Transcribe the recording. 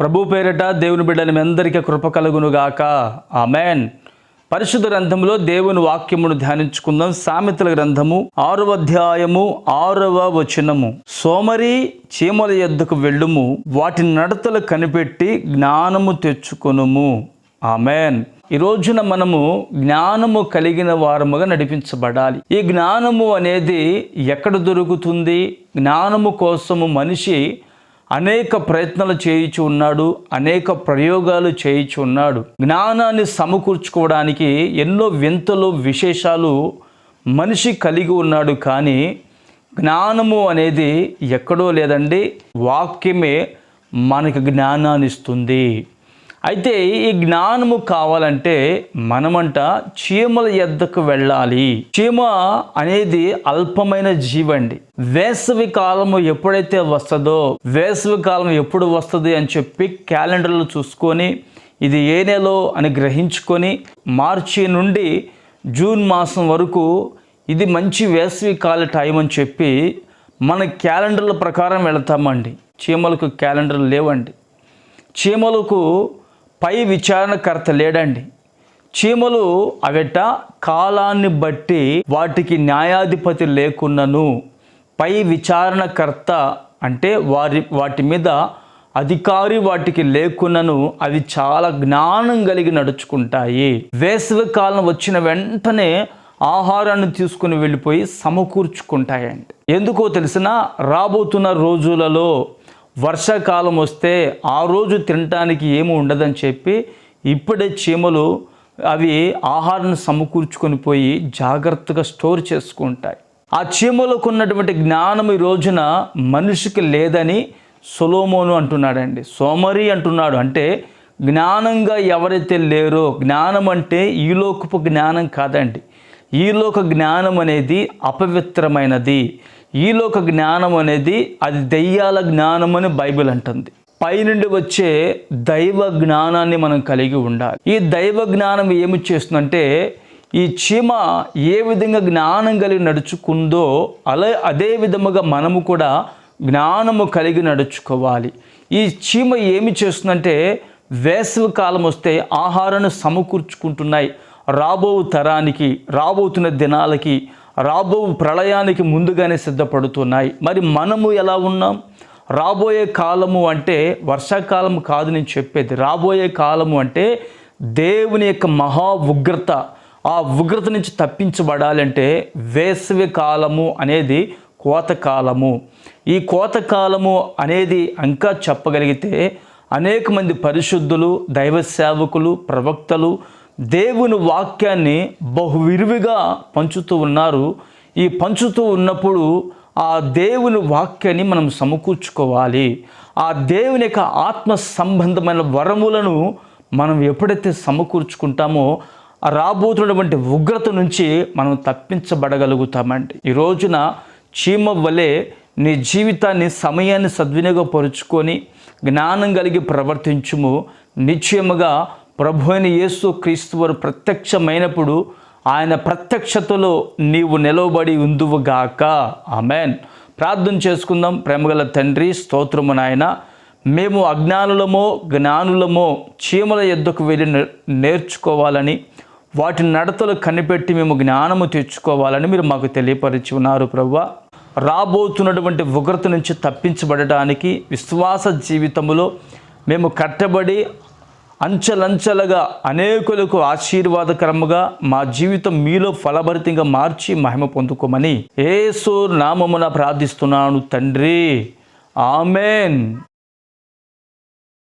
ప్రభు పేరిట దేవుని బిడ్డని మీ అందరికీ కృప కలుగునుగాక. ఆమెన్. పరిశుద్ధ గ్రంథంలో దేవుని వాక్యమును ధ్యానించుకుందాం. సామెతల గ్రంథము ఆరవ అధ్యాయము ఆరవ వచనము. సోమరి చీమల యద్దకు వెళ్ళుము. వాటి నడతలు కనిపెట్టి జ్ఞానము తెచ్చుకొనుము. ఆమెన్. ఈ రోజున మనము జ్ఞానము కలిగిన వారముగా నడిపించబడాలి. ఈ జ్ఞానము అనేది ఎక్కడ దొరుకుతుంది? జ్ఞానము కోసము మనిషి అనేక ప్రయత్నాలు చేయించి ఉన్నాడు అనేక ప్రయోగాలు చేయించి ఉన్నాడు. జ్ఞానాన్ని సమకూర్చుకోవడానికి ఎన్నో వింతలు విశేషాలు మనిషి కలిగి ఉన్నాడు కానీ జ్ఞానము అనేది ఎక్కడో లేదండి వాక్యమే మనకి జ్ఞానాన్ని ఇస్తుంది. అయితే ఈ జ్ఞానము కావాలంటే మనమంట చీమల ఎద్దకు వెళ్ళాలి. చీమ అనేది అల్పమైన జీవండి. వేసవి కాలము ఎప్పుడైతే వస్తుందో వేసవి కాలం ఎప్పుడు వస్తుంది అని చెప్పి క్యాలెండర్లు చూసుకొని ఇది ఏ నెలో అని గ్రహించుకొని మార్చి నుండి జూన్ మాసం వరకు ఇది మంచి వేసవి కాల టైం అని చెప్పి మన క్యాలెండర్ల ప్రకారం వెళతామండి. చీమలకు క్యాలెండర్లు లేవండి. చీమలకు పై విచారణకర్త లేడండి. చీమలు అవిట కాలాన్ని బట్టి వాటికి న్యాయాధిపతి లేకున్నను. పై విచారణకర్త అంటే వారి వాటి మీద అధికారి వాటికి లేకున్నను అవి చాలా జ్ఞానం కలిగి నడుచుకుంటాయి. వేసవి కాలం వచ్చిన వెంటనే ఆహారాన్ని తీసుకుని వెళ్ళిపోయి సమకూర్చుకుంటాయండి. ఎందుకో తెలిసిన రాబోతున్న రోజులలో వర్షాకాలం వస్తే ఆ రోజు తినటానికి ఏమి ఉండదని చెప్పి ఇప్పుడే చీమలు అవి ఆహారాన్ని సమకూర్చుకొని పోయి జాగ్రత్తగా స్టోర్ చేసుకుంటాయి. ఆ చీమలకు ఉన్నటువంటి జ్ఞానం ఈ రోజున మనిషికి లేదని సొలోమోను అంటున్నాడండి. సోమరి అంటున్నాడు. అంటే జ్ఞానంగా ఎవరైతే లేరో జ్ఞానం అంటే ఈలోకపు జ్ఞానం కాదండి. ఈలోక జ్ఞానం అనేది అపవిత్రమైనది. ఈలోక జ్ఞానం అనేది అది దెయ్యాల జ్ఞానం అని బైబిల్ అంటుంది. పైనుండి వచ్చే దైవ జ్ఞానాన్ని మనం కలిగి ఉండాలి. ఈ దైవ జ్ఞానం ఏమి చేస్తుందంటే ఈ చీమ ఏ విధంగా జ్ఞానం కలిగి నడుచుకుందో అలా అదే విధముగా మనము కూడా జ్ఞానము కలిగి నడుచుకోవాలి. ఈ చీమ ఏమి చేస్తుందంటే వేసవి కాలం వస్తే ఆహారాన్ని సమకూర్చుకుంటున్నాయి. రాబో తరానికి రాబోతున్న దినాలకి రాబో ప్రళయానికి ముందుగానే సిద్ధపడుతున్నాయి. మరి మనము ఎలా ఉన్నాం? రాబోయే కాలము అంటే వర్షాకాలం కాదు నేను చెప్పేది. రాబోయే కాలము అంటే దేవుని యొక్క మహా ఉగ్రత. ఆ ఉగ్రత నుంచి తప్పించబడాలంటే వేసవి కాలము అనేది కోతకాలము ఈ కోతకాలము అనేది ఇంకా చెప్పగలిగితే అనేక మంది పరిశుద్ధులు దైవ సేవకులు ప్రవక్తలు దేవుని వాక్యాన్ని బహువిరివిగా పంచుతూ ఉన్నారు. ఈ పంచుతూ ఉన్నప్పుడు ఆ దేవుని వాక్యాన్ని మనం సమకూర్చుకోవాలి. ఆ దేవుని యొక్క ఆత్మ సంబంధమైన వరములను మనం ఎప్పుడైతే సమకూర్చుకుంటామో రాబోతున్నటువంటి ఉగ్రత నుంచి మనం తప్పించబడగలుగుతామండి. ఈ రోజున చీమ వలె నీ జీవితాన్ని సమయాన్ని సద్వినియోగపరుచుకొని జ్ఞానం కలిగి ప్రవర్తించుము. నిశ్చయముగా ప్రభు అయిన యేసు క్రీస్తు వారు ప్రత్యక్షమైనప్పుడు ఆయన ప్రత్యక్షతలో నీవు నిలవబడి ఉందువుగాక ఆమెన్. ప్రార్థన చేసుకుందాం. ప్రేమగల తండ్రి స్తోత్రము నాయన. మేము అజ్ఞానులమో జ్ఞానులమో చీమల ఎద్దకు వెళ్ళి నేర్చుకోవాలని వాటి నడతలు కనిపెట్టి మేము జ్ఞానము తెచ్చుకోవాలని మీరు మాకు తెలియపరిచి ఉన్నారు ప్రభు రాబోతున్నటువంటి ఉగ్రత నుంచి తప్పించబడటానికి విశ్వాస జీవితంలో మేము కట్టబడి అంచెలంచెలుగా అనేకులకు ఆశీర్వాదకరముగా మా జీవితం మీలో ఫలభరితంగా మార్చి మహిమ పొందుకోమని ఏసు నామమున ప్రార్థిస్తున్నాను తండ్రి. ఆమెన్.